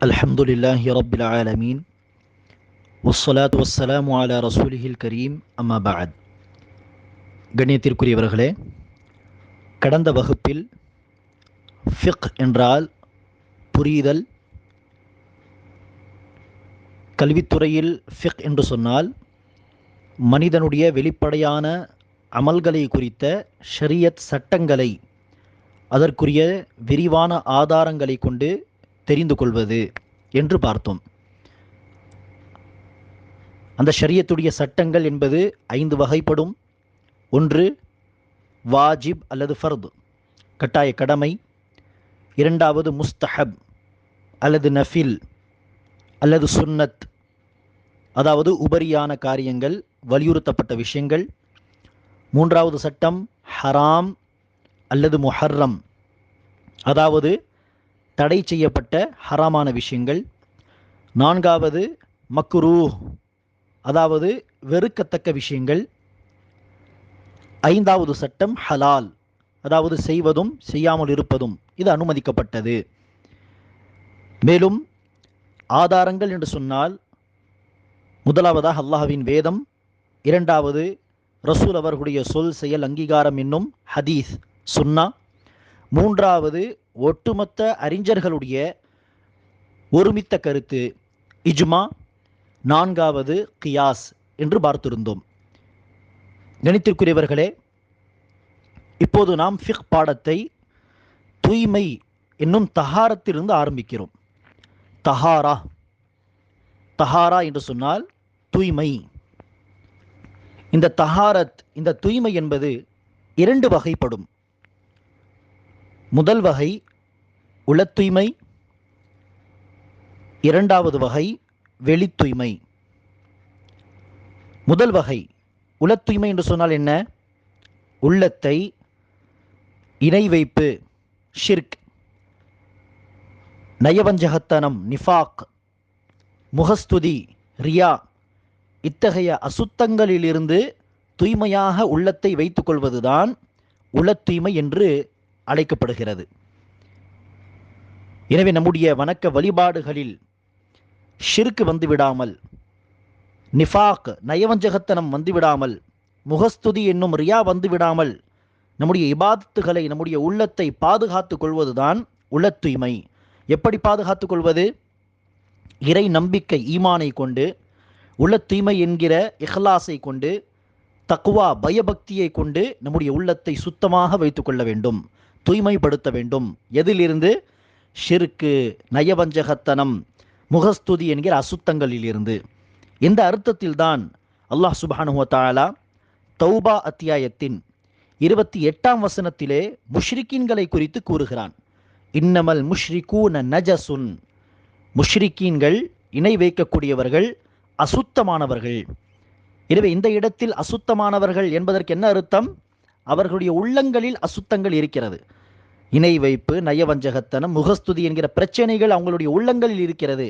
الحمد لله رب العالمين والصلاة والسلام على رسوله الكريم أما بعد கண்ணியத்திற்குரியவர்களே கடந்த வகுப்பில் ஃபிக் என்றால் புரிதல் கல்வித்துறையில் ஃபிக் என்று சொன்னால் மனிதனுடைய வெளிப்படையான அமல்களை குறித்த ஷரியத் சட்டங்களை அதற்குரிய விரிவான ஆதாரங்களை கொண்டு தெரிந்து கொள்வது என்று பார்த்தோம். அந்த ஷரியத்துடைய சட்டங்கள் என்பது ஐந்து வகைப்படும். ஒன்று வாஜிப் அல்லது ஃபர்து கட்டாய கடமை. இரண்டாவது முஸ்தஹப் அல்லது நஃபில் அல்லது சுன்னத் அதாவது உபரியான காரியங்கள் வலியுறுத்தப்பட்ட விஷயங்கள். மூன்றாவது சட்டம் ஹராம் அல்லது முஹர்ரம் அதாவது தடை செய்யப்பட்ட ஹராமான விஷயங்கள். நான்காவது மக்ரூ அதாவது வெறுக்கத்தக்க விஷயங்கள். ஐந்தாவது சட்டம் ஹலால் அதாவது செய்வதும் செய்யாமல் இருப்பதும் இது அனுமதிக்கப்பட்டது. மேலும் ஆதாரங்கள் என்று சொன்னால் முதலாவதாக அல்லாஹ்வின் வேதம் இரண்டாவது ரசூல் அவர்களுடைய சொல் செயல் அங்கீகாரம் என்னும் ஹதீஸ் சுன்னா மூன்றாவது ஒட்டுமொத்த அறிஞர்களுடைய ஒருமித்த கருத்து இஜ்மா. நான்காவது கியாஸ் என்று பார்த்திருந்தோம். கணித்திற்குரியவர்களே இப்போது நாம் ஃபிக் பாடத்தை தூய்மை என்னும் தஹாரத்திலிருந்து ஆரம்பிக்கிறோம். தஹாரா. தஹாரா என்று சொன்னால் தூய்மை. இந்த தஹாரத் இந்த தூய்மை என்பது இரண்டு வகைப்படும். முதல் வகை உளத்தூய்மை இரண்டாவது வகை வெளித்தூய்மை. முதல் வகை உளத்தூய்மை தூய்மை என்று சொன்னால் என்ன? உள்ளத்தை இணை வைப்பு ஷிர்க் நயவஞ்சகத்தனம் நிஃபாக் முகஸ்துதி ரியா இத்தகைய அசுத்தங்களிலிருந்து தூய்மையாக உள்ளத்தை வைத்துக்கொள்வதுதான் உளத்தூய்மை தூய்மை என்று அழைக்கப்படுகிறது. எனவே நம்முடைய வணக்க வழிபாடுகளில் ஷிருக்கு வந்துவிடாமல் நிஃபாக் நயவஞ்சகத்தனம் வந்துவிடாமல் முகஸ்துதி என்னும் ரியா வந்துவிடாமல் நம்முடைய இபாதத்துகளை நம்முடைய உள்ளத்தை பாதுகாத்து கொள்வதுதான் உள்ள தூய்மை எப்படி பாதுகாத்து கொள்வது? இறை நம்பிக்கை ஈமானை கொண்டு உள்ள தூய்மை என்கிற இஹ்லாஸை கொண்டு தக்குவா பயபக்தியை கொண்டு நம்முடைய உள்ளத்தை சுத்தமாக வைத்து கொள்ள வேண்டும். தூய்மைப்படுத்த வேண்டும். எதிலிருந்து? ஷிருக்கு நயவஞ்சகத்தனம் முகஸ்துதி என்கிற அசுத்தங்களிலிருந்து. இந்த அர்த்தத்தில்தான் அல்லாஹ் சுபானுவத்தாலா தௌபா அத்தியாயத்தின் இருபத்தி எட்டாம் வசனத்திலே முஷ்ரிக்கீன்களை குறித்து கூறுகிறான். இன்னமல் முஷ்ரிகூன நஜசுன். முஷ்ரிக்கீன்கள் இணை வைக்கக்கூடியவர்கள் அசுத்தமானவர்கள். எனவே இந்த இடத்தில் அசுத்தமானவர்கள் என்பதற்கு என்ன அர்த்தம்? அவர்களுடைய உள்ளங்களில் அசுத்தங்கள் இருக்கிறது. இணை வைப்பு நயவஞ்சகத்தனம் முகஸ்துதி என்கிற பிரச்சனைகள் அவங்களுடைய உள்ளங்களில் இருக்கிறது.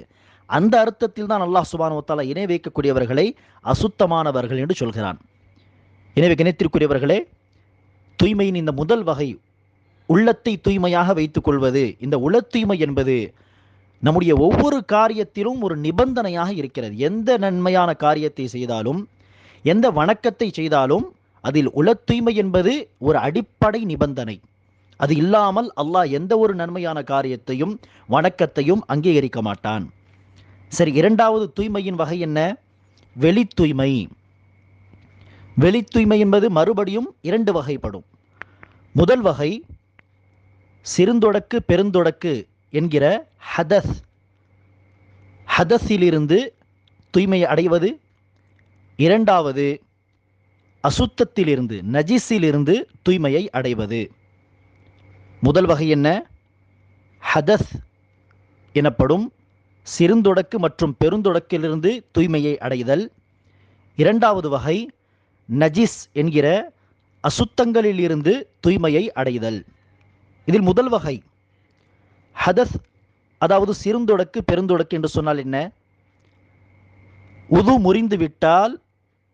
அந்த அர்த்தத்தில் தான் அல்லாஹ் சுபானுவத்தாலா இணை வைக்கக்கூடியவர்களை அசுத்தமானவர்கள் என்று சொல்கிறான். எனவே கிணத்திற்குரியவர்களே தூய்மையின் இந்த முதல் வகை உள்ளத்தை தூய்மையாக வைத்துக் கொள்வது இந்த உள தூய்மை என்பது நம்முடைய ஒவ்வொரு காரியத்திலும் ஒரு நிபந்தனையாக இருக்கிறது. எந்த நன்மையான காரியத்தை செய்தாலும் எந்த வணக்கத்தை செய்தாலும் அதில் உள தூய்மை என்பது ஒரு அடிப்படை நிபந்தனை. அது இல்லாமல் அல்லாஹ் எந்த ஒரு நன்மையான காரியத்தையும் வணக்கத்தையும் அங்கீகரிக்க மாட்டான். சரி இரண்டாவது தூய்மையின் வகை என்ன? வெளி தூய்மை. வெளி தூய்மை என்பது மறுபடியும் இரண்டு வகைப்படும். முதல் வகை சிறுந்தொடக்கு பெருந்தொடக்கு என்கிற ஹதஸ். ஹதஸிலிருந்து தூய்மை அடைவது. இரண்டாவது அசுத்தத்திலிருந்து நஜிஸிலிருந்து தூய்மையை அடைவது. முதல் வகை என்ன? ஹதஸ் எனப்படும் சிறுந்தொடக்கு மற்றும் பெருந்தொடக்கிலிருந்து தூய்மையை அடைதல். இரண்டாவது வகை நஜிஸ் என்கிற அசுத்தங்களிலிருந்து தூய்மையை அடைதல். இதில் முதல் வகை ஹதஸ் அதாவது சிறுந்தொடக்கு பெருந்தொடக்கு என்று சொன்னால் என்ன? உது முறிந்து விட்டால்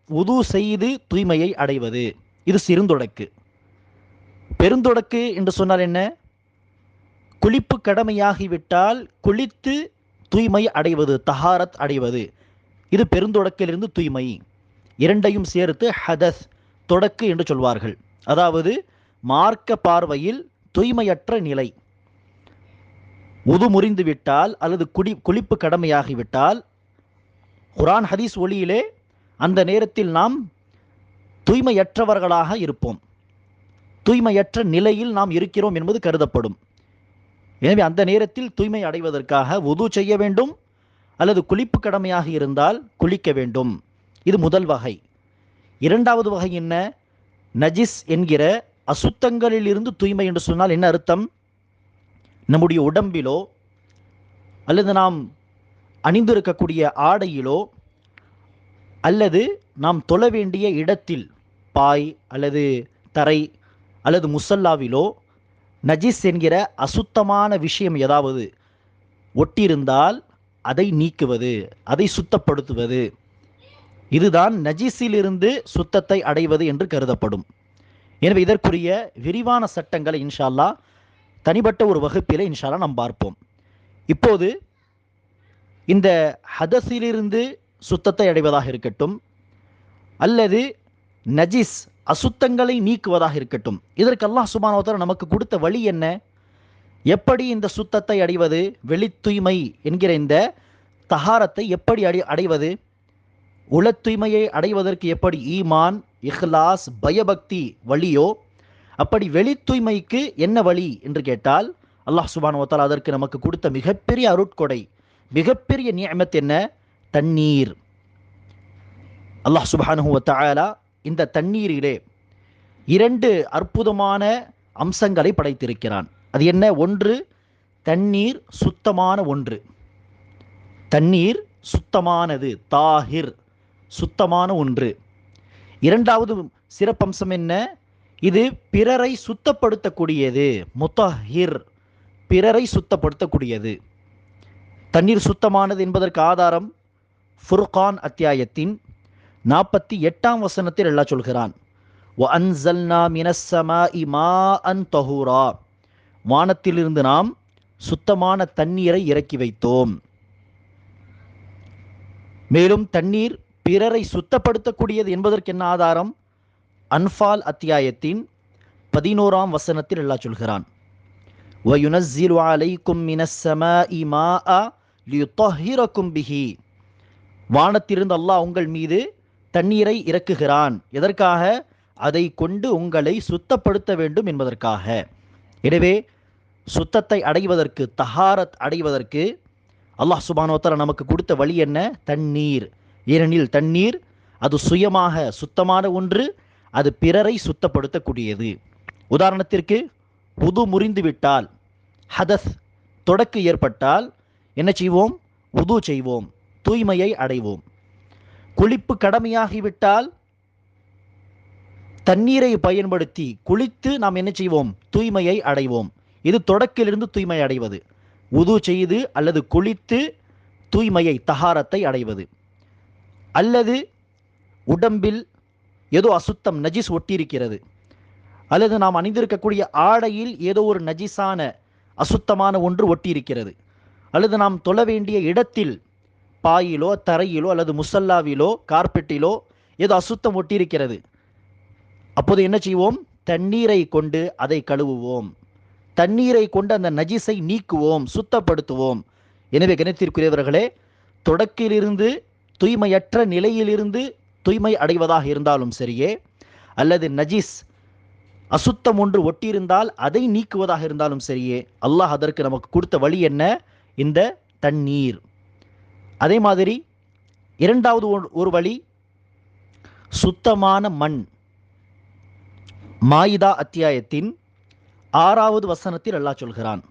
உது செய்து தூய்மையை அடைவது. இது சிறுந்தொடக்கு. பெருந்தொடக்கு என்று சொன்னால் என்ன? குளிப்பு கடமையாகிவிட்டால் குளித்து தூய்மை அடைவது தஹாரத் அடைவது. இது பெருந்தொடக்கிலிருந்து தூய்மை. இரண்டையும் சேர்த்து ஹதஸ் தொடக்கு என்று சொல்வார்கள். அதாவது மார்க்க பார்வையில் தூய்மையற்ற நிலை. உது முறிந்துவிட்டால் அல்லது குடி குளிப்பு கடமையாகிவிட்டால் குரான் ஹதீஸ் ஒளியிலே அந்த நேரத்தில் நாம் தூய்மையற்றவர்களாக இருப்போம். தூய்மையற்ற நிலையில் நாம் இருக்கிறோம் என்பது கருதப்படும். எனவே அந்த நேரத்தில் தூய்மை அடைவதற்காக உது செய்ய வேண்டும். அல்லது குளிப்பு கடமையாக இருந்தால் குளிக்க வேண்டும். இது முதல் வகை. இரண்டாவது வகை என்ன? நஜிஸ் என்கிற அசுத்தங்களிலிருந்து தூய்மை என்று சொன்னால் என்ன அர்த்தம்? நம்முடைய உடம்பிலோ அல்லது நாம் அணிந்திருக்கக்கூடிய ஆடையிலோ அல்லது நாம் தொழ வேண்டிய இடத்தில் பாய் அல்லது தரை அல்லது முசல்லாவிலோ நஜிஸ் என்கிற அசுத்தமான விஷயம் ஏதாவது ஒட்டியிருந்தால் அதை நீக்குவது அதை சுத்தப்படுத்துவது. இதுதான் நஜீஸிலிருந்து சுத்தத்தை அடைவது என்று கருதப்படும். எனவே இதற்குரிய விரிவான சட்டங்களை இன்ஷால்லா தனிப்பட்ட ஒரு வகுப்பில் இன்ஷால்லா நாம் பார்ப்போம். இப்போது இந்த ஹதஸிலிருந்து சுத்தத்தை அடைவதாக இருக்கட்டும் அல்லது நஜிஸ் அசுத்தங்களை நீக்குவதாக இருக்கட்டும். இதற்கு அல்லாஹ் சுபானோதர் நமக்கு கொடுத்த வழி என்ன? எப்படி இந்த சுத்தத்தை அடைவது? வெளி தூய்மை என்கிற இந்த தகாரத்தை எப்படி அடை அடைவது? உள தூய்மையை அடைவதற்கு எப்படி ஈமான் இஹ்லாஸ் பயபக்தி வழியோ? அப்படி வெளி தூய்மைக்கு என்ன வழி என்று கேட்டால் அல்லாஹ் சுபான் ஓத்தால் அதற்கு நமக்கு கொடுத்த மிகப்பெரிய அருட்கொடை மிகப்பெரிய நியமத் என்ன? தண்ணீர். அல்லாஹ் சுபானுவத்தாலா இந்த தண்ணீரிலே இரண்டு அற்புதமான அம்சங்களை படைத்திருக்கிறான். அது என்ன? ஒன்று தண்ணீர் சுத்தமான ஒன்று. தண்ணீர் சுத்தமானது தாஹிர் சுத்தமான ஒன்று. இரண்டாவது சிறப்பம்சம் என்ன? இது பிறரை சுத்தப்படுத்தக்கூடியது முத்தஹிர் பிறரை சுத்தப்படுத்தக்கூடியது. தண்ணீர் சுத்தமானது என்பதற்கு ஆதாரம் ஃபுர்கான் அத்தியாயத்தின் நாற்பத்தி எட்டாம் வசனத்தில் எல்லாம் சொல்கிறான் وَأَنزَلْنَا مِنَ السَّمَاءِ مَاءً طَهُورًا வானத்திலிருந்து நாம் சுத்தமான தண்ணீரை இறக்கி வைத்தோம் மேலும் தண்ணீர் பிறரை சுத்தப்படுத்தக்கூடியது என்பதற்கு என்ன ஆதாரம் அன்பால் அத்தியாயத்தின் பதினோராம் வசனத்தில் எல்லாம் சொல்கிறான் وَيُنَزِّلُ عَلَيْكُم مِّنَ السَّمَاءِ مَاءً لِيُطَهِّرَكُم بِهِ வானத்திலிருந்து அல்லாஹ் உங்கள் மீது தண்ணீரை இறக்குகிறான். எதற்காக? அதை கொண்டு உங்களை சுத்தப்படுத்த வேண்டும் என்பதற்காக. எனவே சுத்தத்தை அடைவதற்கு தஹாரத் அடைவதற்கு அல்லாஹ் சுபானோத்தர நமக்கு கொடுத்த வழி என்ன? தண்ணீர். ஏனெனில் தண்ணீர் அது சுயமாக சுத்தமான ஒன்று அது பிறரை சுத்தப்படுத்தக்கூடியது. உதாரணத்திற்கு உது முறிந்துவிட்டால் ஹதஸ் தொடக்கு ஏற்பட்டால் என்ன செய்வோம்? உது செய்வோம். தூய்மையை அடைவோம். குளிப்பு கடமையாகிவிட்டால் தண்ணீரை பயன்படுத்தி குளித்து நாம் என்ன செய்வோம்? தூய்மையை அடைவோம். இது தொடக்கிலிருந்து தூய்மை அடைவது. உது செய்து அல்லது குளித்து தூய்மையை தகாரத்தை அடைவது. அல்லது உடம்பில் ஏதோ அசுத்தம் நஜிஸ் ஒட்டியிருக்கிறது. அல்லது நாம் அணிந்திருக்கக்கூடிய ஆடையில் ஏதோ ஒரு நஜிஸான அசுத்தமான ஒன்று ஒட்டியிருக்கிறது. அல்லது நாம் தொழ வேண்டிய இடத்தில் பாயிலோ தரையிலோ அல்லது முசல்லாவிலோ கார்பெட்டிலோ ஏதோ அசுத்தம் ஒட்டியிருக்கிறது. அப்போது என்ன செய்வோம்? தண்ணீரை கொண்டு அதை கழுவுவோம். தண்ணீரை கொண்டு அந்த நஜிஸை நீக்குவோம் சுத்தப்படுத்துவோம். எனவே கணித்திற்குரியவர்களே தொடக்கிலிருந்து தூய்மையற்ற நிலையிலிருந்து தூய்மை அடைவதாக இருந்தாலும் சரியே அல்லது நஜிஸ் அசுத்தம் ஒன்று ஒட்டியிருந்தால் அதை நீக்குவதாக இருந்தாலும் சரியே அல்லாஹ் அதற்கு நமக்கு கொடுத்த வழி என்ன? இந்த தண்ணீர். அதே மாதிரி இரண்டாவது ஒரு- ஒரு வழி சுத்தமான மண். மாயிதா அத்தியாயத்தின் ஆறாவது வசனத்தில் அல்லாஹ் சொல்கிறான்.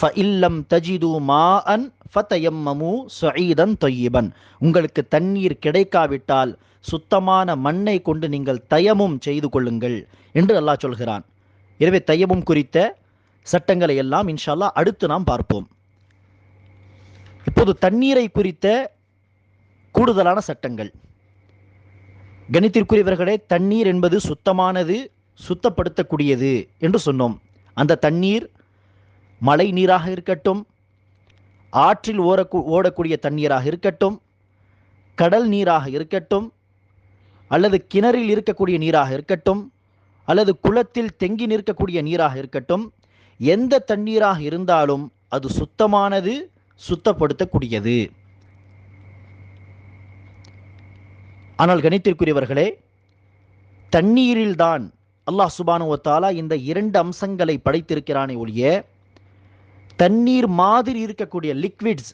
ஃபஇல்லம் தஜிது மாஅன் ஃபதயம்மமு சுஈதன் தொய்யிபன் உங்களுக்கு தண்ணீர் கிடைக்காவிட்டால் சுத்தமான மண்ணை கொண்டு நீங்கள் தயமும் செய்து கொள்ளுங்கள் என்று அல்லாஹ் சொல்கிறான். எனவே தயமும் குறித்த சட்டங்களை எல்லாம் இன்ஷால்லா அடுத்து நாம் பார்ப்போம். இப்போது தண்ணீரை குறித்த கூடுதலான சட்டங்கள். கணித்திற்குரியவர்களே தண்ணீர் என்பது சுத்தமானது சுத்தப்படுத்தக்கூடியது என்று சொன்னோம். அந்த தண்ணீர் மழை நீராக இருக்கட்டும் ஆற்றில் ஓரக்கூ ஓடக்கூடிய தண்ணீராக இருக்கட்டும் கடல் நீராக இருக்கட்டும் அல்லது கிணறில் இருக்கக்கூடிய நீராக இருக்கட்டும் அல்லது குளத்தில் தெங்கி நிற்கக்கூடிய நீராக இருக்கட்டும் எந்த தண்ணீராக இருந்தாலும் அது சுத்தமானது சுத்தப்படுத்தக்கூடியது. ஆனால் கணித்திற்குரியவர்களே தண்ணீரில்தான் அல்லாஹ் சுபானுவத்தாலா இந்த இரண்டு அம்சங்களை படைத்திருக்கிறானே ஒழிய தண்ணீர் மாதிரி இருக்கக்கூடிய லிக்விட்ஸ்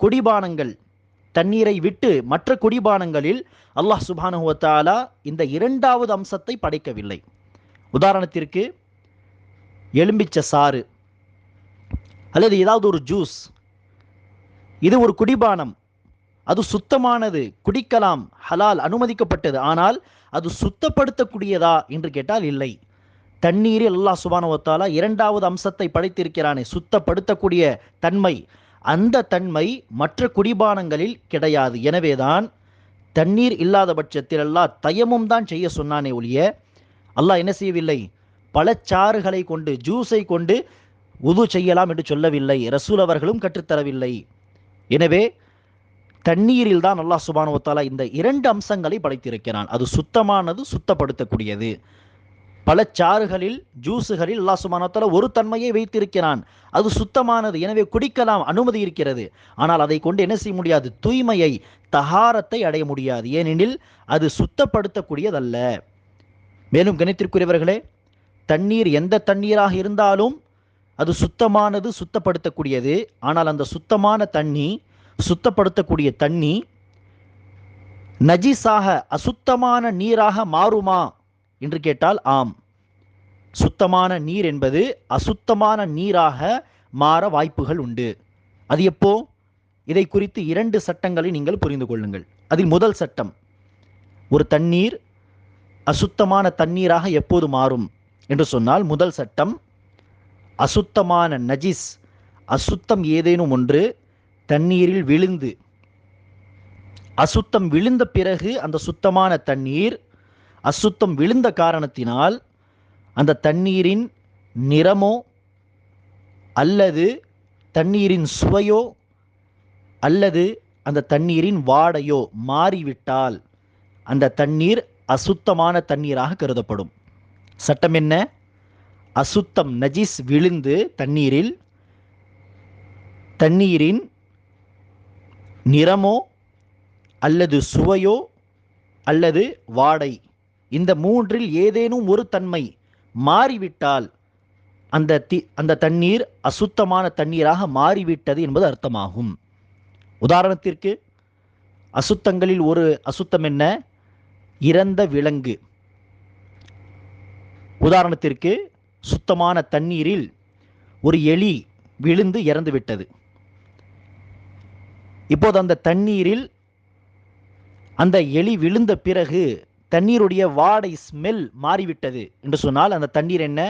குடிபானங்கள் தண்ணீரை விட்டு மற்ற குடிபானங்களில் அல்லாஹ் சுபானுவத்தாலா இந்த இரண்டாவது அம்சத்தை படைக்கவில்லை. உதாரணத்திற்கு எலும்பிச்ச சாறு அல்லது ஏதாவது ஒரு ஜூஸ் இது ஒரு குடிபானம். அது சுத்தமானது குடிக்கலாம் ஹலால் அனுமதிக்கப்பட்டது. ஆனால் அது சுத்தப்படுத்தக்கூடியதா என்று கேட்டால் இல்லை. தண்ணீரில் அல்லாஹ் சுபானுவத்தாலா இரண்டாவது அம்சத்தை படைத்திருக்கிறானே சுத்தப்படுத்தக்கூடிய தன்மை. அந்த தன்மை மற்ற குடிபானங்களில் கிடையாது. எனவேதான் தண்ணீர் இல்லாத பட்சத்தில் அல்லாஹ் தயமும் தான் செய்ய சொன்னானே ஒழிய அல்லாஹ் என்ன செய்யவில்லை? பழச்சாறுகளை கொண்டு ஜூஸை கொண்டு உது செய்யலாம் என்று சொல்லவில்லை. ரசூல் அவர்களும் கற்றுத்தரவில்லை. எனவே தண்ணீரில் தான் அல்லாஹ் சுபானுவத்தாலா இந்த இரண்டு அம்சங்களை படைத்திருக்கிறான். அது சுத்தமானது சுத்தப்படுத்தக்கூடியது. பல சாறுகளில் ஜூஸுகளில் அல்லாஹ் சுபானுவத்தாலா ஒரு தன்மையை வைத்திருக்கிறான். அது சுத்தமானது. எனவே குடிக்கலாம் அனுமதி இருக்கிறது. ஆனால் அதை கொண்டு என்ன செய்ய முடியாது? தூய்மையை தகாரத்தை அடைய முடியாது. ஏனெனில் அது சுத்தப்படுத்தக்கூடியதல்ல. மேலும் கணித்திற்குரியவர்களே தண்ணீர் எந்த தண்ணீராக இருந்தாலும் அது சுத்தமானது சுத்தப்படுத்தக்கூடியது. ஆனால் அந்த சுத்தமான தண்ணி சுத்தப்படுத்தக்கூடிய தண்ணி நஜீஸாக அசுத்தமான நீராக மாறுமா என்று கேட்டால் ஆம். சுத்தமான நீர் என்பது அசுத்தமான நீராக மாற வாய்ப்புகள் உண்டு. அது எப்போ? இதை குறித்து இரண்டு சட்டங்களை நீங்கள் புரிந்து கொள்ளுங்கள். அதில் முதல் சட்டம் ஒரு தண்ணீர் அசுத்தமான தண்ணீராக எப்போது மாறும் என்று சொன்னால் முதல் சட்டம் அசுத்தமான நஜிஸ் அசுத்தம் ஏதேனும் ஒன்று தண்ணீரில் விழுந்து. அசுத்தம் விழுந்த பிறகு அந்த சுத்தமான தண்ணீர் அசுத்தம் விழுந்த காரணத்தினால் அந்த தண்ணீரின் நிறமோ அல்லது தண்ணீரின் சுவையோ அல்லது அந்த தண்ணீரின் வாடையோ மாறிவிட்டால் அந்த தண்ணீர் அசுத்தமான தண்ணீராக கருதப்படும். சட்டம் என்ன? அசுத்தம் நஜிஸ் விழுந்து தண்ணீரில் தண்ணீரின் நிறமோ அல்லது சுவையோ அல்லது வாடை. இந்த மூன்றில் ஏதேனும் ஒரு தன்மை மாறிவிட்டால் அந்த தி அந்த தண்ணீர் அசுத்தமான தண்ணீராக மாறிவிட்டது என்பது அர்த்தமாகும். உதாரணத்திற்கு அசுத்தங்களில் ஒரு அசுத்தம் என்ன? இறந்த விலங்கு. உதாரணத்திற்கு சுத்தமான தண்ணீரில் ஒரு எலி விழுந்து இறந்து விட்டது இப்போது அந்த தண்ணீரில் அந்த எலி விழுந்த பிறகு தண்ணீருடைய வாடை ஸ்மெல் மாறிவிட்டது என்று சொன்னால் அந்த தண்ணீர் என்ன?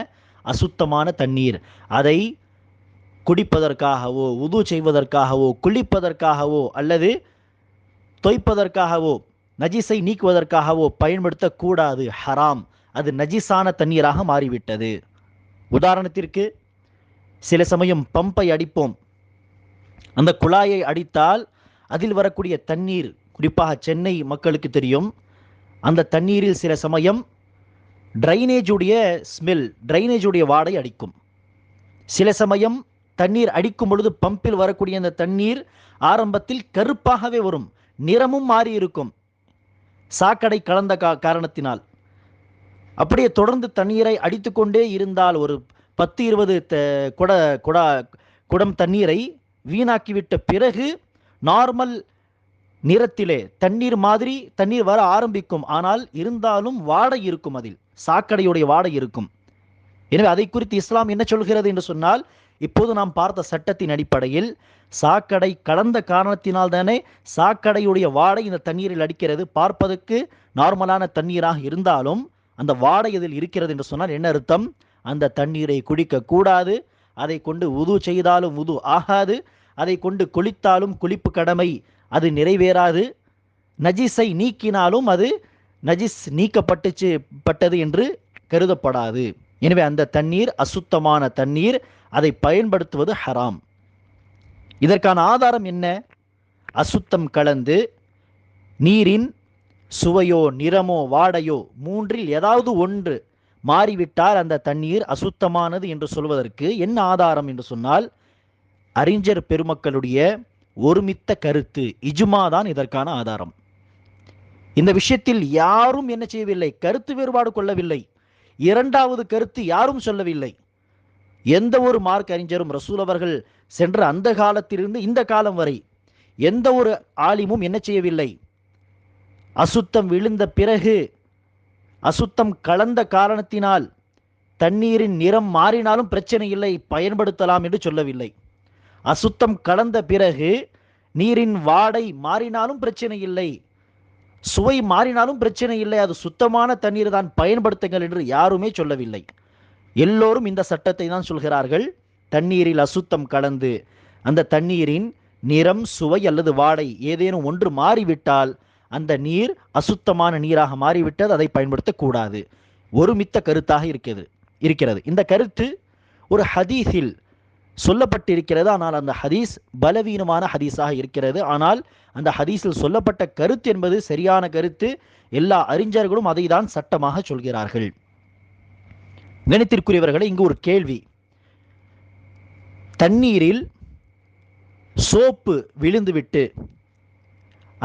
அசுத்தமான தண்ணீர். அதை குடிப்பதற்காகவோ உது செய்வதற்காகவோ குளிப்பதற்காகவோ அல்லது தொய்ப்பதற்காகவோ நஜிஸை நீக்குவதற்காகவோ பயன்படுத்தக்கூடாது. ஹராம். அது நஜிஸான தண்ணீராக மாறிவிட்டது. உதாரணத்திற்கு சில சமயம் பம்பை அடிப்போம். அந்த குழாயை அடித்தால் அதில் வரக்கூடிய தண்ணீர் குறிப்பாக சென்னை மக்களுக்கு தெரியும். அந்த தண்ணீரில் சில சமயம் ட்ரைனேஜுடைய ஸ்மெல் ட்ரைனேஜுடைய வாடை அடிக்கும். சில சமயம் தண்ணீர் அடிக்கும் பொழுது பம்பில் வரக்கூடிய அந்த தண்ணீர் ஆரம்பத்தில் கருப்பாகவே வரும் நிறமும் மாறி இருக்கும் சாக்கடை கலந்த கா காரணத்தினால். அப்படியே தொடர்ந்து தண்ணீரை அடித்துக்கொண்டே இருந்தால் ஒரு பத்து இருபது த குட குடா குடம் தண்ணீரை வீணாக்கிவிட்ட பிறகு நார்மல் நிறத்திலே தண்ணீர் மாதிரி தண்ணீர் வர ஆரம்பிக்கும். ஆனால் இருந்தாலும் வாடை இருக்கும் அதில். சாக்கடையுடைய வாடை இருக்கும். எனவே அதை குறித்து இஸ்லாம் என்ன சொல்கிறது என்று சொன்னால் இப்போது நாம் பார்த்த சட்டத்தின் அடிப்படையில் சாக்கடை கலந்த காரணத்தினால் தானே சாக்கடையுடைய வாடை இந்த தண்ணீரில் அடிக்கிறது. பார்ப்பதற்கு நார்மலான தண்ணீராக இருந்தாலும் அந்த வாடை இதில் இருக்கிறது என்று சொன்னால் என்ன அர்த்தம்? அந்த தண்ணீரை குடிக்க கூடாது அதை கொண்டு உது செய்தாலும் உது ஆகாது. அதை கொண்டு குளித்தாலும் குளிப்பு கடமை. அது நிறைவேறாது. நஜிஸை நீக்கினாலும் அது நஜிஸ் நீக்கப்பட்டுச்சு பட்டது என்று கருதப்படாது. எனவே அந்த தண்ணீர் அசுத்தமான தண்ணீர் அதை பயன்படுத்துவது ஹராம். இதற்கான ஆதாரம் என்ன? அசுத்தம் கலந்து நீரின் சுவையோ நிறமோ வாடையோ மூன்றில் ஏதாவது ஒன்று மாறிவிட்டால் அந்த தண்ணீர் அசுத்தமானது என்று சொல்வதற்கு என்ன ஆதாரம் என்று சொன்னால் அறிஞர் பெருமக்களுடைய ஒருமித்த கருத்து இஜுமா தான் இதற்கான ஆதாரம். இந்த விஷயத்தில் யாரும் என்ன செய்யவில்லை கருத்து வேறுபாடு கொள்ளவில்லை. இரண்டாவது கருத்து யாரும் சொல்லவில்லை. எந்த ஒரு மார்க் அறிஞரும் ரசூல் அவர்கள் சென்ற அந்த காலத்திலிருந்து இந்த காலம் வரை எந்த ஒரு ஆலிமும் என்ன செய்யவில்லை. அசுத்தம் விழுந்த பிறகு அசுத்தம் கலந்த காரணத்தினால் தண்ணீரின் நிறம் மாறினாலும் பிரச்சனை இல்லை பயன்படுத்தலாம் என்று சொல்லவில்லை. அசுத்தம் கலந்த பிறகு நீரின் வாடை மாறினாலும் பிரச்சனை இல்லை சுவை மாறினாலும் பிரச்சனை இல்லை அது சுத்தமான தண்ணீர் தான் பயன்படுத்துங்கள் என்று யாருமே சொல்லவில்லை. எல்லோரும் இந்த சட்டத்தை தான் சொல்கிறார்கள் தண்ணீரில் அசுத்தம் கலந்து அந்த தண்ணீரின் நிறம் சுவை அல்லது வாடை ஏதேனும் ஒன்று மாறிவிட்டால் அந்த நீர் அசுத்தமான நீராக மாறிவிட்டது அதை பயன்படுத்தக்கூடாது. ஒருமித்த கருத்தாக இருக்கிறது இருக்கிறது. இந்த கருத்து ஒரு ஹதீஸில் சொல்லப்பட்டிருக்கிறது. ஆனால் அந்த ஹதீஸ் பலவீனமான ஹதீஸாக இருக்கிறது. ஆனால் அந்த ஹதீஸில் சொல்லப்பட்ட கருத்து என்பது சரியான கருத்து. எல்லா அறிஞர்களும் அதை தான் சட்டமாக சொல்கிறார்கள். கணித்திற்குரியவர்களை இங்கு ஒரு கேள்வி. தண்ணீரில் சோப்பு விழுந்துவிட்டு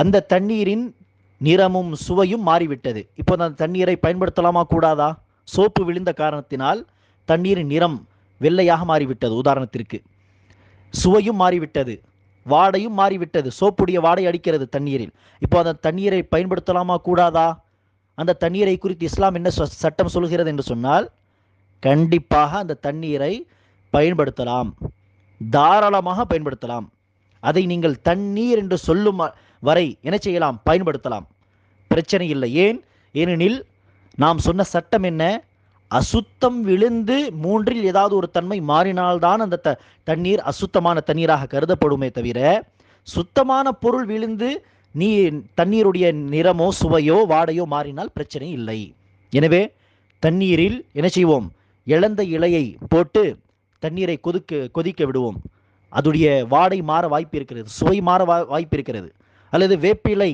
அந்த தண்ணீரின் நிறமும் சுவையும் மாறிவிட்டது. இப்போ அந்த தண்ணீரை பயன்படுத்தலாமா கூடாதா? சோப்பு விழுந்த காரணத்தினால் தண்ணீரின் நிறம் வெள்ளையாக மாறிவிட்டது உதாரணத்திற்கு. சுவையும் மாறிவிட்டது வாடையும் மாறிவிட்டது சோப்புடைய வாடை அடிக்கிறது தண்ணீரில். இப்போ அந்த தண்ணீரை பயன்படுத்தலாமா கூடாதா? அந்த தண்ணீரை குறித்து இஸ்லாம் என்ன சட்டம் சொல்கிறது என்று சொன்னால் கண்டிப்பாக அந்த தண்ணீரை பயன்படுத்தலாம். தாராளமாக பயன்படுத்தலாம். அதை நீங்கள் தண்ணீர் என்று சொல்லும் வரை என்ன செய்யலாம்? பயன்படுத்தலாம். பிரச்சனை இல்லை. ஏன்? ஏனெனில் நாம் சொன்ன சட்டம் என்ன? அசுத்தம் விழுந்து மூன்றில் ஏதாவது ஒரு தன்மை மாறினால்தான் அந்த த தண்ணீர் அசுத்தமான தண்ணீராக கருதப்படுமே தவிர சுத்தமான பொருள் விழுந்து நீ தண்ணீருடைய நிறமோ சுவையோ வாடையோ மாறினால் பிரச்சனை இல்லை. எனவே தண்ணீரில் என்ன செய்வோம்? இழந்த இலையை போட்டு தண்ணீரை கொதிக்க கொதிக்க விடுவோம். அதுடைய வாடை மாற வாய்ப்பு இருக்கிறது. சுவை மாற வா- வாய்ப்பு இருக்கிறது. அல்லது வேப்பிலை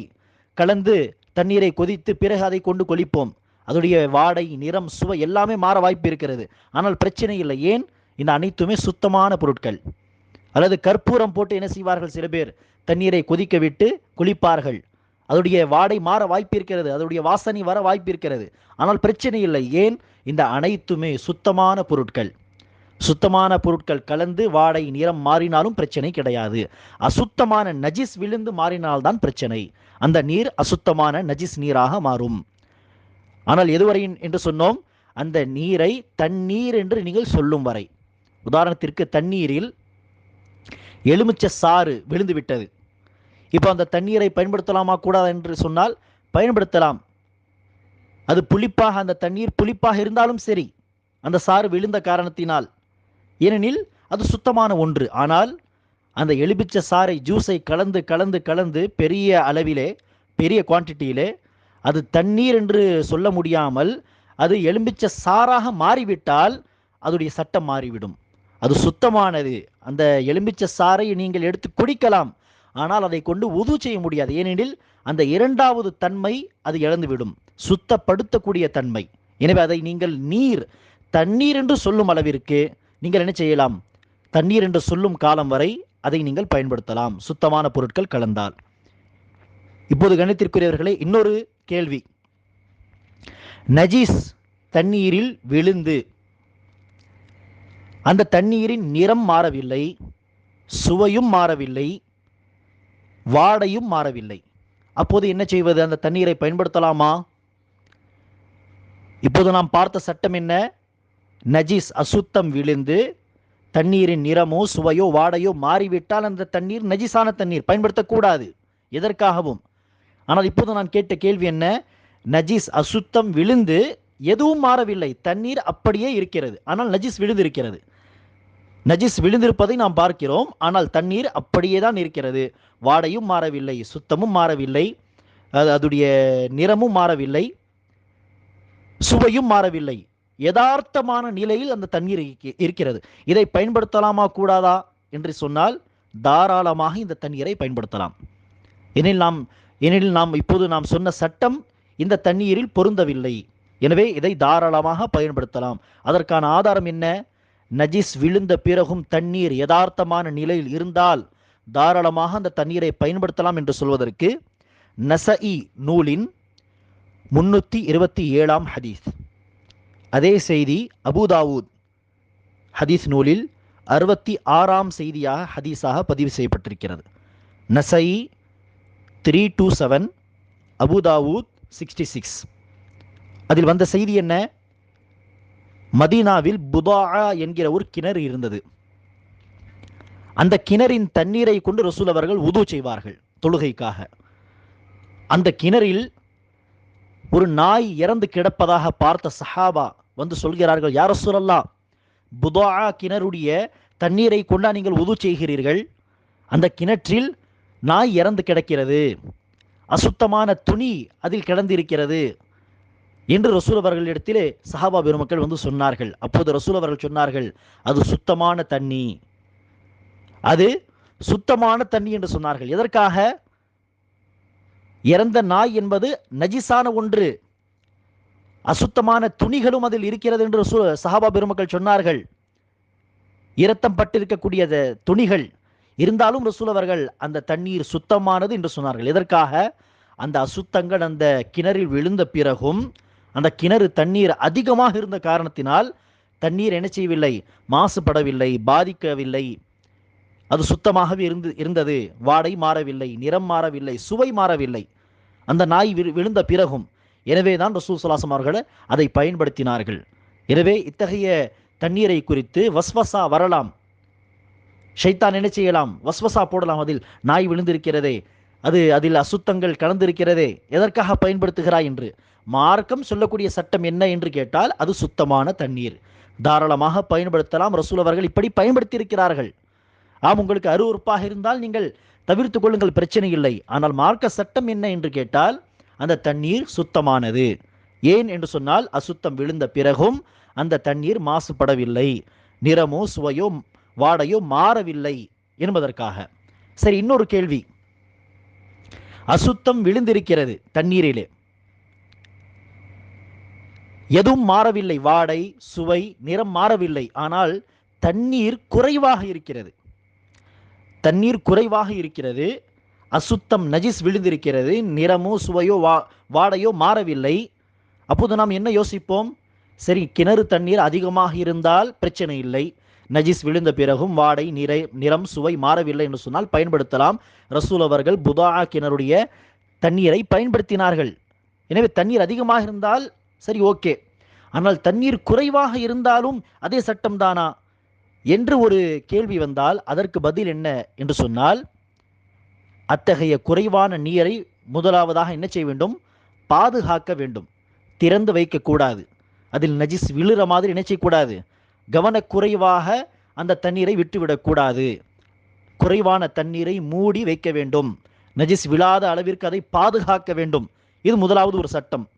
கலந்து தண்ணீரை கொதித்து பிறகு அதை கொண்டு கொளிப்போம். அதோடைய வாடை நிறம் சுவை எல்லாமே மாற வாய்ப்பு இருக்கிறது. ஆனால் பிரச்சனை இல்லை. ஏன்? இந்த அனைத்துமே சுத்தமான பொருட்கள். அல்லது கற்பூரம் போட்டு என்ன செய்வார்கள்? சில பேர் தண்ணீரை கொதிக்க விட்டு குளிப்பார்கள். அதோடைய வாடை மாற வாய்ப்பு இருக்கிறது. அதோடைய வாசனை வர வாய்ப்பு இருக்கிறது. ஆனால் பிரச்சனை இல்லை. ஏன்? இந்த அனைத்துமே சுத்தமான பொருட்கள். சுத்தமான பொருட்கள் கலந்து வாடை நிறம் மாறினாலும் பிரச்சனை கிடையாது. அசுத்தமான நஜிஸ் விழுந்து மாறினால்தான் பிரச்சனை. அந்த நீர் அசுத்தமான நஜிஸ் நீராக மாறும். ஆனால் எதுவரை என்று சொன்னோம்? அந்த நீரை தண்ணீர் என்று நீங்கள் சொல்லும் வரை. உதாரணத்திற்கு தண்ணீரில் எலுமிச்சை சாறு விழுந்து விட்டது இப்போ அந்த தண்ணீரை பயன்படுத்தலாமா கூடாது என்று சொன்னால் பயன்படுத்தலாம். அது புளிப்பாக அந்த தண்ணீர் புளிப்பாக இருந்தாலும் சரி அந்த சாறு விழுந்த காரணத்தினால். ஏனெனில் அது சுத்தமான ஒன்று. ஆனால் அந்த எலுமிச்சை சாறை ஜூஸை கலந்து கலந்து கலந்து பெரிய அளவிலே பெரிய குவான்டிட்டியிலே அது தண்ணீர் என்று சொல்ல முடியாமல் அது எலும்பிச்ச சாராக மாறிவிட்டால் அதோடைய சட்டம் மாறிவிடும். அது சுத்தமானது. அந்த எலும்பிச்ச சாறை நீங்கள் எடுத்து குடிக்கலாம். ஆனால் அதை கொண்டு உது செய்ய முடியாது. ஏனெனில் அந்த இரண்டாவது தன்மை அது இழந்துவிடும். சுத்தப்படுத்தக்கூடிய தன்மை. எனவே அதை நீங்கள் நீர் தண்ணீர் என்று சொல்லும் அளவிற்கு நீங்கள் என்ன செய்யலாம்? தண்ணீர் என்று சொல்லும் காலம் வரை அதை நீங்கள் பயன்படுத்தலாம். சுத்தமான பொருட்கள் கலந்தால். இப்போது கணித்திற்குரியவர்களே இன்னொரு கேள்வி. நஜீஸ் தண்ணீரில் விழுந்து அந்த தண்ணீரின் நிறம் மாறவில்லை சுவையும் மாறவில்லை வாடையும் மாறவில்லை. அப்போது என்ன செய்வது? அந்த தண்ணீரை பயன்படுத்தலாமா? இப்போது நாம் பார்த்த சட்டம் என்ன? நஜீஸ் அசுத்தம் விழுந்து தண்ணீரின் நிறமோ சுவையோ வாடையோ மாறிவிட்டால் அந்த தண்ணீர் நஜீஸான தண்ணீர் பயன்படுத்தக்கூடாது. எதற்காகவும்? ஆனால் இப்போது நான் கேட்ட கேள்வி என்ன? நஜீஸ் அசுத்தம் விழுந்து எதுவும் மாறவில்லை. தண்ணீர் அப்படியே இருக்கிறது. ஆனால் நஜீஸ் விழுந்திருக்கிறது. நஜீஸ் விழுந்திருப்பதை நாம் பார்க்கிறோம். ஆனால் தண்ணீர் அப்படியே தான் இருக்கிறது. வாடையும் மாறவில்லை சுத்தமும் மாறவில்லை அது அதுடைய நிறமும் மாறவில்லை சுவையும் மாறவில்லை. யதார்த்தமான நிலையில் அந்த தண்ணீர் இருக்கிறது. இதை பயன்படுத்தலாமா கூடாதா? என்று சொன்னால் தாராளமாக இந்த தண்ணீரை பயன்படுத்தலாம். எனில் நாம் எனில் நாம் இப்போது நாம் சொன்ன சட்டம் இந்த தண்ணீரில் பொருந்தவில்லை. எனவே இதை தாராளமாக பயன்படுத்தலாம். அதற்கான ஆதாரம் என்ன? நஜிஸ் விழுந்த பிறகும் தண்ணீர் யதார்த்தமான நிலையில் இருந்தால் தாராளமாக அந்த தண்ணீரை பயன்படுத்தலாம் என்று சொல்வதற்கு நசஇ நூலின் முன்னூற்றி இருபத்தி ஏழாம் ஹதீஸ். அதே செய்தி அபுதாவூத் ஹதீஸ் நூலில் அறுபத்தி ஆறாம் செய்தியாக ஹதீஸாக பதிவு செய்யப்பட்டிருக்கிறது. Nasai three two seven Abu Dawood sixty six. அதில் வந்த செய்தி என்ன? மதீனாவில் புதா என்கிற ஒரு கிணறு இருந்தது. அந்த கிணறின் தண்ணீரை கொண்டு ரசூல் அவர்கள் உது செய்வார்கள் தொழுகைக்காக. அந்த கிணறில் ஒரு நாய் இறந்து கிடப்பதாக பார்த்த சஹாபா வந்து சொல்கிறார்கள் யார சொல்லலாம் புதா கிணறுடைய தண்ணீரை கொண்டா நீங்கள் உது செய்கிறீர்கள். அந்த கிணற்றில் நாய் இறந்து கிடக்கிறது. அசுத்தமான துணி அதில் கிடந்திருக்கிறது. என்று ரசூல் அவர்களிடத்திலே சஹாபா பெருமக்கள் வந்து சொன்னார்கள். அப்போது ரசூல் அவர்கள் சொன்னார்கள் அது சுத்தமான தண்ணி. அது சுத்தமான தண்ணி என்று சொன்னார்கள். எதற்காக? இறந்த நாய் என்பது நஜிசான ஒன்று. அசுத்தமான துணிகளும் அதில் இருக்கிறது என்று சஹாபா பெருமக்கள் சொன்னார்கள். இரத்தம் பட்டிருக்கக்கூடிய துணிகள். இருந்தாலும் ரசூல் அவர்கள் அந்த தண்ணீர் சுத்தமானது என்று சொன்னார்கள். எதற்காக? அந்த அசுத்தங்கள் அந்த கிணறில் விழுந்த பிறகும் அந்த கிணறு தண்ணீர் அதிகமாக இருந்த காரணத்தினால் தண்ணீர் என்ன செய்யவில்லை? மாசுபடவில்லை பாதிக்கவில்லை. அது சுத்தமாகவே இருந்து இருந்தது. வாடை மாறவில்லை நிறம் மாறவில்லை சுவை மாறவில்லை. அந்த நாய் விழு- விழுந்த பிறகும் எனவே தான் ரசூல் சலாசம் அவர்கள் அதை பயன்படுத்தினார்கள். எனவே இத்தகைய தண்ணீரை குறித்து வஸ்வசா வரலாம். ஷைத்தான் என்ன செய்யலாம்? வஸ்வசா போடலாம். அதில் நாய் விழுந்திருக்கிறதே அது அதில் அசுத்தங்கள் கலந்திருக்கிறதே எதற்காக பயன்படுத்துகிறாய் என்று. மார்க்கம் சொல்லக்கூடிய சட்டம் என்ன என்று கேட்டால் அது சுத்தமான தண்ணீர். தாராளமாக பயன்படுத்தலாம். ரசூல் அவர்கள் இப்படி பயன்படுத்தியிருக்கிறார்கள். ஆம் உங்களுக்கு அருவறுப்பாக இருந்தால் நீங்கள் தவிர்த்து கொள்ளுங்கள் பிரச்சனை இல்லை. ஆனால் மார்க்க சட்டம் என்ன என்று கேட்டால் அந்த தண்ணீர் சுத்தமானது. ஏன் என்று சொன்னால் அசுத்தம் விழுந்த பிறகும் அந்த தண்ணீர் மாசுபடவில்லை. நிறமோ சுவையோ வாடையோ மாறவில்லை என்பதற்காக. சரி இன்னொரு கேள்வி. அசுத்தம் விழுந்திருக்கிறது தண்ணீரிலே. எதுவும் மாறவில்லை. வாடை சுவை நிறம் மாறவில்லை. ஆனால் தண்ணீர் குறைவாக இருக்கிறது. தண்ணீர் குறைவாக இருக்கிறது. அசுத்தம் நஜிஸ் விழுந்திருக்கிறது. நிறமோ சுவையோ வா வாடையோ மாறவில்லை. அப்போது நாம் என்ன யோசிப்போம்? சரி கிணறு தண்ணீர் அதிகமாக இருந்தால் பிரச்சனை இல்லை. நஜிஸ் விழுந்த பிறகும் வாடை நிறை நிறம் சுவை மாறவில்லை என்று சொன்னால் பயன்படுத்தலாம். ரசூல் அவர்கள் புதா கிணறுடைய தண்ணீரை பயன்படுத்தினார்கள். எனவே தண்ணீர் அதிகமாக இருந்தால் சரி ஓகே. ஆனால் தண்ணீர் குறைவாக இருந்தாலும் அதே சட்டம்தானா என்று ஒரு கேள்வி வந்தால் அதற்கு பதில் என்ன என்று சொன்னால் அத்தகைய குறைவான நீரை முதலாவதாக என்ன செய்ய வேண்டும்? பாதுகாக்க வேண்டும். திறந்து வைக்கக்கூடாது அதில் நஜிஸ் விழுற மாதிரி என்ன செய்யக்கூடாது? கவனக்குறைவாக அந்த தண்ணீரை விட்டுவிடக்கூடாது குறைவான தண்ணீரை மூடி வைக்க வேண்டும். நஜிஸ் விழாத அளவிற்கு அதை பாதுகாக்க வேண்டும். இது முதலாவது ஒரு சட்டம்.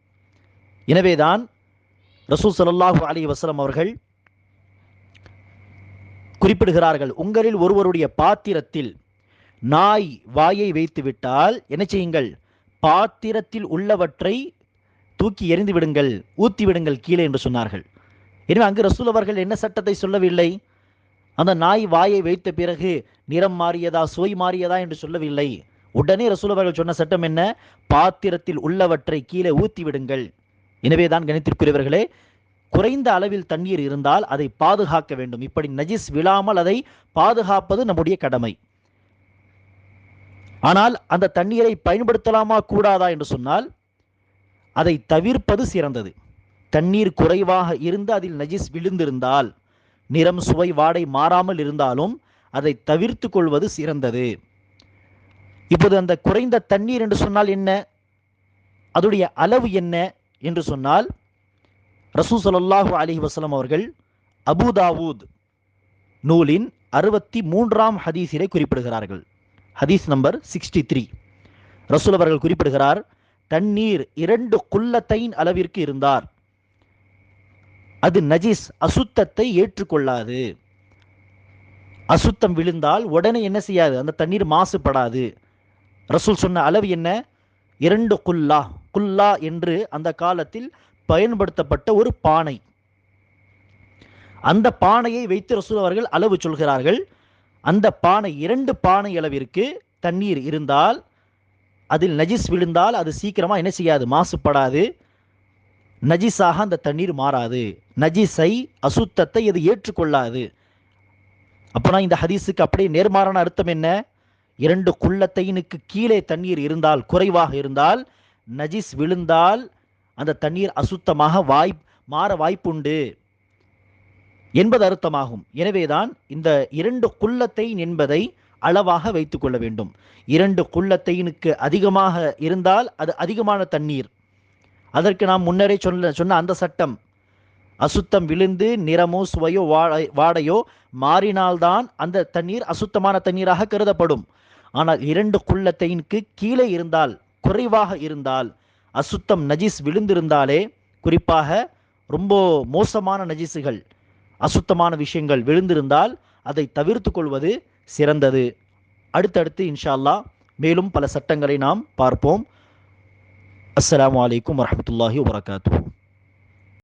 எனவேதான் ரசூல் ஸல்லல்லாஹு அலி வசலம் அவர்கள் குறிப்பிடுகிறார்கள். உங்களில் ஒருவருடைய பாத்திரத்தில் நாய் வாயை வைத்து விட்டால் என்ன செய்யுங்கள்? பாத்திரத்தில் உள்ளவற்றை தூக்கி எறிந்து விடுங்கள் ஊத்தி விடுங்கள் கீழே என்று சொன்னார்கள். எனவே அங்கு ரசூல் அவர்கள் என்ன சட்டத்தை சொல்லவில்லை? அந்த நாய் வாயை வைத்த பிறகு நிறம் மாறியதா சுவை மாறியதா என்று சொல்லவில்லை. உடனே ரசூல் அவர்கள் சொன்ன சட்டம் என்ன? பாத்திரத்தில் உள்ளவற்றை கீழே ஊத்தி விடுங்கள். எனவேதான் கணித்திற்குரியவர்களே குறைந்த அளவில் தண்ணீர் இருந்தால் அதை பாதுகாக்க வேண்டும். இப்படி நஜிஸ் விழாமல் அதை பாதுகாப்பது நம்முடைய கடமை. ஆனால் அந்த தண்ணீரை பயன்படுத்தலாமா கூடாதா என்று சொன்னால் அதை தவிர்ப்பது சிறந்தது. தண்ணீர் குறைவாக இருந்து அதில் நஜிஸ் விழுந்திருந்தால் நிறம் சுவை வாடை மாறாமல் இருந்தாலும் அதை தவிர்த்து கொள்வது சிறந்தது. இப்போது அந்த குறைந்த தண்ணீர் என்று சொன்னால் என்ன? அதோடைய அளவு என்ன? என்று சொன்னால் ரசூ ஸல்லல்லாஹு அலைஹி வசலம் அவர்கள் அபுதாவூத் நூலின் அறுபத்தி மூன்றாம் ஹதீஸிலே குறிப்பிடுகிறார்கள். ஹதீஸ் நம்பர் சிக்ஸ்டி த்ரீ. ரசூல் அவர்கள் குறிப்பிடுகிறார் தண்ணீர் இரண்டு குல்லத்தைன் அளவிற்கு இருந்தார். அது நஜிஸ் அசுத்தத்தை ஏற்றுக்கொள்ளாது. அசுத்தம் விழுந்தால் உடனே என்ன செய்யாது? அந்த தண்ணீர் மாசுபடாது. ரசூல் சொன்ன அளவு என்ன? இரண்டு குல்லா குல்லா என்று அந்த காலத்தில் பயன்படுத்தப்பட்ட ஒரு பானை. அந்த பானையை வைத்து ரசூல் அவர்கள் அளவு சொல்கிறார்கள். அந்த பானை இரண்டு பானை அளவிற்கு தண்ணீர் இருந்தால் அதில் நஜிஸ் விழுந்தால் அது சீக்கிரமாக என்ன செய்யாது? மாசுபடாது. நஜிஸாக அந்த தண்ணீர் மாறாது. நஜிஸை அசுத்தத்தை இது ஏற்றுக்கொள்ளாது. அப்போனா இந்த ஹதீஸுக்கு அப்படியே நேர்மாறான அர்த்தம் என்ன? இரண்டு குள்ளத்தைனுக்கு கீழே தண்ணீர் இருந்தால் குறைவாக இருந்தால் நஜிஸ் விழுந்தால் அந்த தண்ணீர் அசுத்தமாக வாய் மாற வாய்ப்புண்டு என்பது அர்த்தமாகும். எனவேதான் இந்த இரண்டு குள்ளத்தைன் என்பதை அளவாக வைத்துக் கொள்ள வேண்டும். இரண்டு குள்ளத்தைனுக்கு அதிகமாக இருந்தால் அது அதிகமான தண்ணீர். அதற்கு நாம் முன்னரே சொல்ல சொன்ன அந்த சட்டம் அசுத்தம் விழுந்து நிறமோ சுவையோ வாடை வாடையோ மாறினால்தான் அந்த தண்ணீர் அசுத்தமான தண்ணீராக கருதப்படும். ஆனால் இரண்டு குள்ளத்தைனுக்கு கீழே இருந்தால் குறைவாக இருந்தால் அசுத்தம் நஜீஸ் விழுந்திருந்தாலே குறிப்பாக ரொம்ப மோசமான நஜீஸுகள் அசுத்தமான விஷயங்கள் விழுந்திருந்தால் அதை தவிர்த்து கொள்வது சிறந்தது. அடுத்தடுத்து இன்ஷா அல்லாஹ் மேலும் பல சட்டங்களை நாம் பார்ப்போம். அஸ்லாம் வலைக்கம் வரமத்துல்லாஹி வபரகாத்துஹு.